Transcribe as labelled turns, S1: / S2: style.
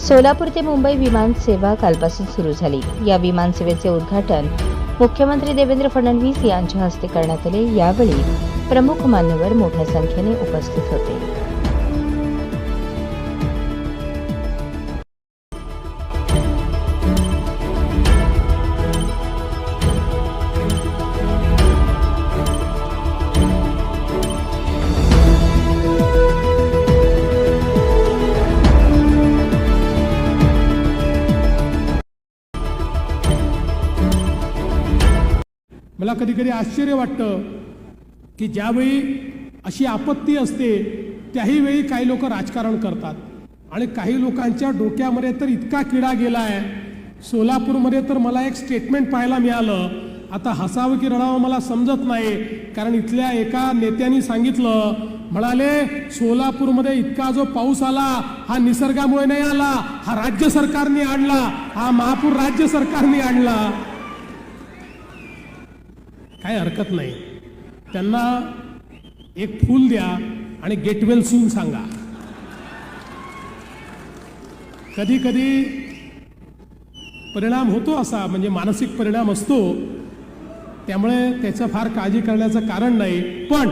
S1: सोलापूर ते मुंबई विमान सेवा कालपासून सुरू झाली. या विमान सेवेचे उद्घाटन मुख्यमंत्री देवेंद्र फडणवीस यांच्या हस्ते करण्यात आले. यावेळी प्रमुख मान्यवर मोठ्या संख्येने उपस्थित होते.
S2: मला कधी कधी आश्चर्य वाटतं की ज्यावेळी अशी आपत्ती असते त्याही वेळी काही लोक राजकारण करतात. आणि काही लोकांच्या डोक्यामध्ये तर इतका किडा गेला आहे सोलापूरमध्ये तर मला एक स्टेटमेंट पाहायला मिळालं. आता हसावं की रडावं मला समजत नाही. कारण इथल्या एका नेत्यांनी सांगितलं म्हणाले सोलापूरमध्ये इतका जो पाऊस आला हा निसर्गामुळे नाही आला. हा राज्य सरकारने आणला. हा महापूर राज्य सरकारने आणला. काही हरकत नाही. त्यांना एक फूल द्या आणि गेटवेल सिंग सून सांगा. कधी कधी परिणाम होतो असा म्हणजे मानसिक परिणाम असतो. त्यामुळे त्याचं फार काळजी करण्याचं कारण नाही. पण